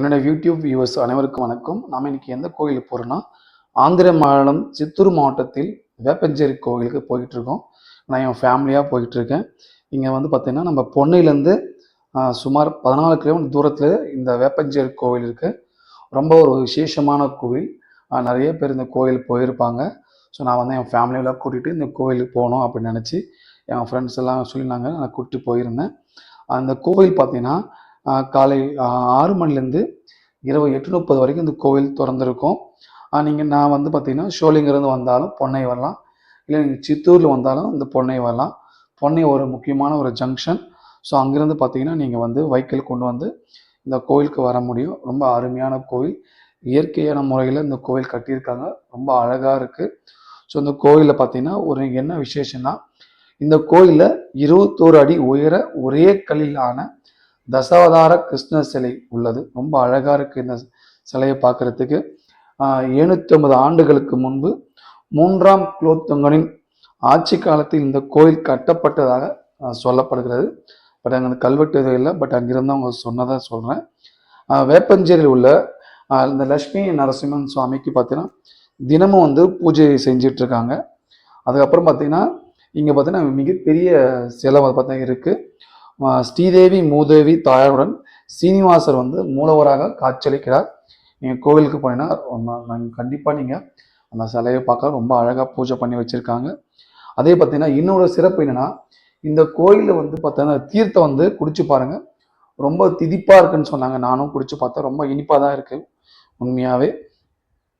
என்னோட YouTube viewers அனைவருக்கும் வணக்கம். நாம் இன்னைக்கு எந்த கோயிலுக்கு போகிறோன்னா ஆந்திர மாநிலம் சித்தூர் மாவட்டத்தில் வேப்பஞ்சேரி கோவிலுக்கு போயிட்டு இருக்கோம் நான் என் ஃபேமிலியாக போயிட்டு இருக்கேன் இங்கே வந்து பார்த்தீங்கன்னா நம்ம பொன்னையிலேருந்து சுமார் பதினாலு கிலோமீட்டர் தூரத்தில் இந்த வேப்பஞ்சேரி கோவில் இருக்குது ரொம்ப ஒரு விசேஷமான கோவில். நிறைய பேர் இந்த கோயில் போயிருப்பாங்க. ஸோ நான் வந்து என் ஃபேமிலியெல்லாம் கூட்டிகிட்டு இந்த கோயிலுக்கு போகணும் அப்படின்னு நினச்சி என் ஃப்ரெண்ட்ஸ் எல்லாம் சொல்லியிருந்தாங்க. நான் கூட்டிட்டு போயிருந்தேன். அந்த கோவில் பார்த்தீங்கன்னா காலை ஆறு மணிலேருந்து இரவு எட்டு முப்பது வரைக்கும் இந்த கோவில் திறந்திருக்கும். நீங்கள் நான் வந்து பார்த்தீங்கன்னா ஷோலிங்கிருந்து வந்தாலும் பொன்னை வரலாம். இல்லை நீங்கள் சித்தூரில் வந்தாலும் இந்த பொன்னை வரலாம். பொன்னை ஒரு முக்கியமான ஒரு ஜங்ஷன் ஸோ அங்கேருந்து பார்த்தீங்கன்னா நீங்கள் வந்து வைக்கல் கொண்டு வந்து இந்த கோவிலுக்கு வர முடியும். ரொம்ப அருமையான கோவில். இயற்கையான முறையில் இந்த கோவில் கட்டியிருக்காங்க. ரொம்ப அழகாக இருக்குது ஸோ இந்த கோவிலில் பார்த்தீங்கன்னா ஒரு என்ன விசேஷம்னா இந்த கோயிலில் இருபத்தோரு அடி உயர ஒரே கல்லிலான தசாவதார கிருஷ்ண சிலை உள்ளது. ரொம்ப அழகாக இருக்குது இந்த சிலையை பார்க்குறதுக்கு. எழுநூற்றி ஐம்பது ஆண்டுகளுக்கு முன்பு மூன்றாம் குலோத்துங்கனின் ஆட்சி காலத்தில் இந்த கோயில் கட்டப்பட்டதாக சொல்லப்படுகிறது. பட் அங்கே கல்வெட்டு எதுவும் இல்லை. பட் அங்கிருந்து அவங்க சொன்னதாக சொல்கிறேன் வேப்பஞ்சேரியில் உள்ள இந்த லக்ஷ்மி நரசிம்மன் சுவாமிக்கு பார்த்தீங்கன்னா தினமும் வந்து பூஜை செஞ்சுட்டு இருக்காங்க. அதுக்கப்புறம் பார்த்தீங்கன்னா இங்கே பார்த்தீங்கன்னா மிகப்பெரிய சிலை வந்து பார்த்தீங்கன்னா இருக்குது ஸ்ரீதேவி மூதேவி தாயாருடன் சீனிவாசர் வந்து மூலவராக காட்சியளிக்கிறார். நீங்கள் கோவிலுக்கு போனீங்கன்னா கண்டிப்பாக நீங்கள் அந்த சிலையை பார்க்க ரொம்ப அழகாக பூஜை பண்ணி வச்சுருக்காங்க. அதே பார்த்தீங்கன்னா இன்னொரு சிறப்பு என்னென்னா இந்த கோயிலில் வந்து பார்த்தீங்கன்னா தீர்த்தம் வந்து குடிச்சு பாருங்கள் ரொம்ப திதிப்பாக இருக்குன்னு சொன்னாங்க. நானும் குடிச்சு பார்த்தேன். ரொம்ப இனிப்பாக தான் இருக்குது உண்மையாகவே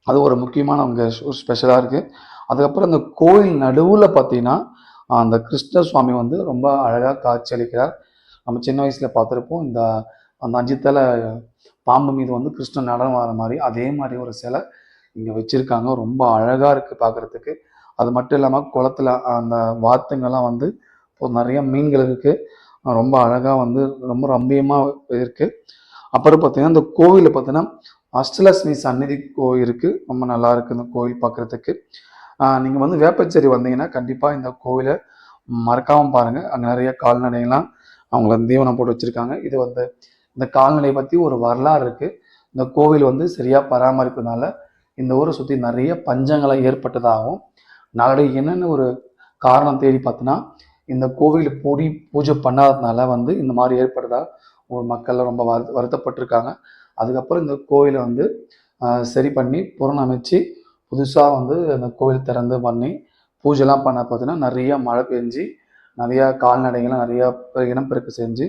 அது ஒரு முக்கியமான அவங்க ஒரு ஸ்பெஷலாக இருக்குது அதுக்கப்புறம் இந்த கோயில் நடுவில் பார்த்தீங்கன்னா அந்த கிருஷ்ண சுவாமி வந்து ரொம்ப அழகாக காட்சி அளிக்கிறார் நம்ம சின்ன வயசில் பார்த்துருப்போம் இந்த அந்த அஞ்சு தலை பாம்பு மீது வந்து கிருஷ்ணன் நடனம் வர மாதிரி அதே மாதிரி ஒரு சிலை இங்கே வச்சுருக்காங்க. ரொம்ப அழகாக இருக்குது பார்க்குறதுக்கு. அது மட்டும் இல்லாமல் குளத்துல அந்த வாத்துங்கள்லாம் வந்து இப்போ நிறைய மீன்கள் இருக்குது ரொம்ப அழகாக வந்து ரொம்ப ரம்பியமாக இருக்குது அப்புறம் பார்த்தீங்கன்னா இந்த கோவிலில் பார்த்தீங்கன்னா அஷ்டலட்சுமி சந்நிதி கோயில் இருக்குது ரொம்ப நல்லா இருக்குது இந்த கோவில் பார்க்குறதுக்கு. நீங்கள் வந்து வேப்பச்சேரி வந்தீங்கன்னா கண்டிப்பாக இந்த கோவிலை மறக்காமல் பாருங்கள் அங்கே நிறைய கால்நடைகள்லாம் அவங்கள தீவனம் போட்டு வச்சுருக்காங்க. இது வந்து இந்த கால்நடை பற்றி ஒரு வரலாறு இருக்குது இந்த கோவில் வந்து சரியாக பராமரிப்பதுனால இந்த ஊரை சுற்றி நிறைய பஞ்சங்களை ஏற்பட்டதாகவும் நாளடைவு என்னென்ன ஒரு காரணம் தேடி பார்த்தோன்னா இந்த கோவில் பூடி பூஜை பண்ணாததுனால வந்து இந்த மாதிரி ஏற்பட்டதா ஒரு மக்கள்லாம் ரொம்ப வரு வருத்தப்பட்டிருக்காங்க. அதுக்கப்புறம் இந்த கோவிலை வந்து சரி பண்ணி புறணமைச்சு புதுசாக வந்து அந்த கோவில் திறந்து பண்ணி பூஜைலாம் பண்ண பார்த்தீங்கன்னா நிறைய மழை பெஞ்சு நிறையா கால்நடைகள்லாம் நிறையா இனப்பெருக்கம் செஞ்சு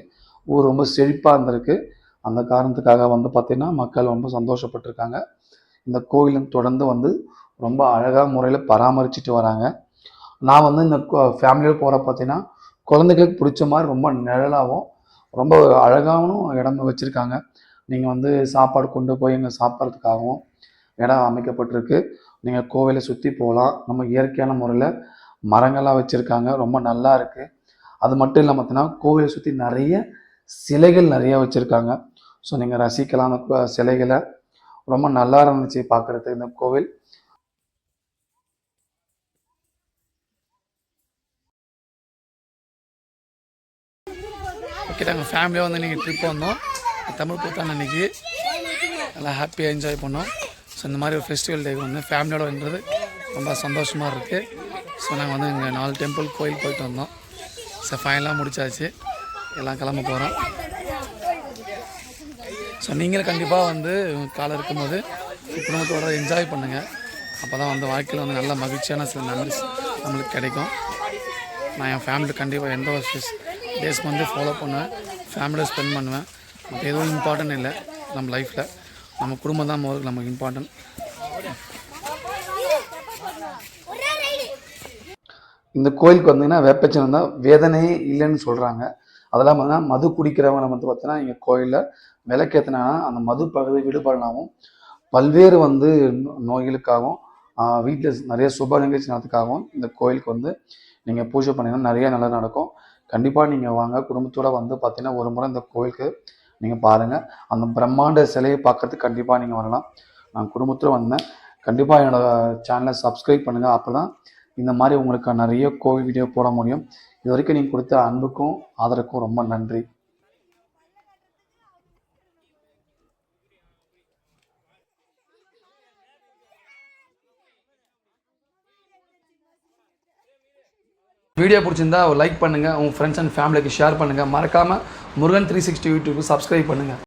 ஊர் ரொம்ப செழிப்பாக இருந்திருக்கு. அந்த காரணத்துக்காக வந்து பார்த்திங்கன்னா மக்கள் ரொம்ப சந்தோஷப்பட்டிருக்காங்க. இந்த கோயிலும் தொடர்ந்து வந்து ரொம்ப அழகாக முறையில் பராமரிச்சுட்டு வராங்க. நான் வந்து இந்த ஃபேமிலியோடு போகிற பார்த்தீங்கன்னா குழந்தைகளுக்கு பிடிச்ச மாதிரி ரொம்ப நிழலாகவும் ரொம்ப அழகாகவும் இடம் வச்சுருக்காங்க. நீங்கள் வந்து சாப்பாடு கொண்டு போய் இங்கே சாப்பிட்றதுக்காகவும் இடம் அமைக்கப்பட்டிருக்கு. நீங்கள் கோவிலை சுற்றி போகலாம். நம்ம இயற்கையான முறையில் மரங்கள்லாம் வச்சுருக்காங்க. ரொம்ப நல்லா இருக்குது அது மட்டும் இல்லாமல் பார்த்தீங்கன்னா கோவிலை சுற்றி நிறைய சிலைகள் நிறைய வச்சுருக்காங்க. ஸோ நீங்கள் ரசிக்கலாம். அந்த கோ- சிலைகளை ரொம்ப நல்லா இருந்துச்சு பார்க்குறதுக்கு இந்த கோவில். ஓகே நாங்கள் ஃபேமிலியாக வந்து நீங்கள் ட்ரிப் வந்தோம். தமிழ் புத்தாண்டு அன்னைக்கு. நல்லா ஹாப்பியாக என்ஜாய் பண்ணோம். ஸோ இந்த மாதிரி ஒரு ஃபெஸ்டிவல் டே வந்து ஃபேமிலியோட ரொம்ப சந்தோஷமாக இருக்குது ஸோ நாங்கள் வந்து இங்கே நாலு டெம்பிள் கோயில் போயிட்டு வந்தோம். ஸோ ஃபைனலாக முடிச்சாச்சு. எல்லாம் கிளம்ப போகிறோம் ஸோ நீங்களும் கண்டிப்பாக வந்து காலம் இருக்கும்போது குடும்பத்தோட என்ஜாய் பண்ணுங்கள் அப்போ தான் வந்து வாழ்க்கையில் வந்து நல்ல மகிழ்ச்சியான சில மெமரிஸ் நம்மளுக்கு கிடைக்கும். நான் என் ஃபேமிலி கண்டிப்பாக எந்த ஒரு டேஸ் வந்து ஃபாலோ பண்ணுவேன். ஃபேமிலியை ஸ்பெண்ட் பண்ணுவேன். மற்ற எதுவும் இம்பார்ட்டன்ட் இல்லை நம்ம லைஃப்பில் நம்ம குடும்பம் தான் முதல்ல நமக்கு இம்பார்ட்டன்ட் இந்த கோயிலுக்கு வந்தீங்கன்னா வேப்பச்சனம் தான் வேதனையே இல்லைன்னு சொல்கிறாங்க அதெல்லாம் பார்த்தீங்கன்னா மது குடிக்கிறவங்க வந்து பார்த்தீங்கன்னா இங்கே கோயிலில் விளக்கேற்றினா அந்த மது பகுதி விடுபடலாமும். பல்வேறு வந்து நோ- நோய்களுக்காகவும் வீட்டில் நிறைய சுப நிகழ்ச்சி நடத்துக்காகவும் இந்த கோயிலுக்கு வந்து நீங்கள் பூஜை பண்ணீங்கன்னா நிறைய நல்லா நடக்கும். கண்டிப்பாக நீங்கள் வாங்க. குடும்பத்தோட வந்து பார்த்தீங்கன்னா ஒரு முறை இந்த கோயிலுக்கு நீங்கள் பாருங்கள் அந்த பிரம்மாண்ட சிலையை பார்க்கறதுக்கு கண்டிப்பாக நீங்கள் வரலாம். நான் குடும்பத்தில் வந்தேன். கண்டிப்பாக என்னோடய சேனலை சப்ஸ்கிரைப் பண்ணுங்கள் அப்போ தான் இந்த மாதிரி உங்களுக்கு நிறைய கோவில் வீடியோ போட முடியும். இது வரைக்கும் நீங்கள் கொடுத்த அன்புக்கும் ஆதரவுக்கும் ரொம்ப நன்றி. வீடியோ பிடிச்சிருந்தா லைக் பண்ணுங்கள் உங்கள் ஃப்ரெண்ட்ஸ் அண்ட் ஃபேமிலிக்கு ஷேர் பண்ணுங்கள் மறக்காமல் Murugan three sixty YouTube subscribe பண்ணுங்கள்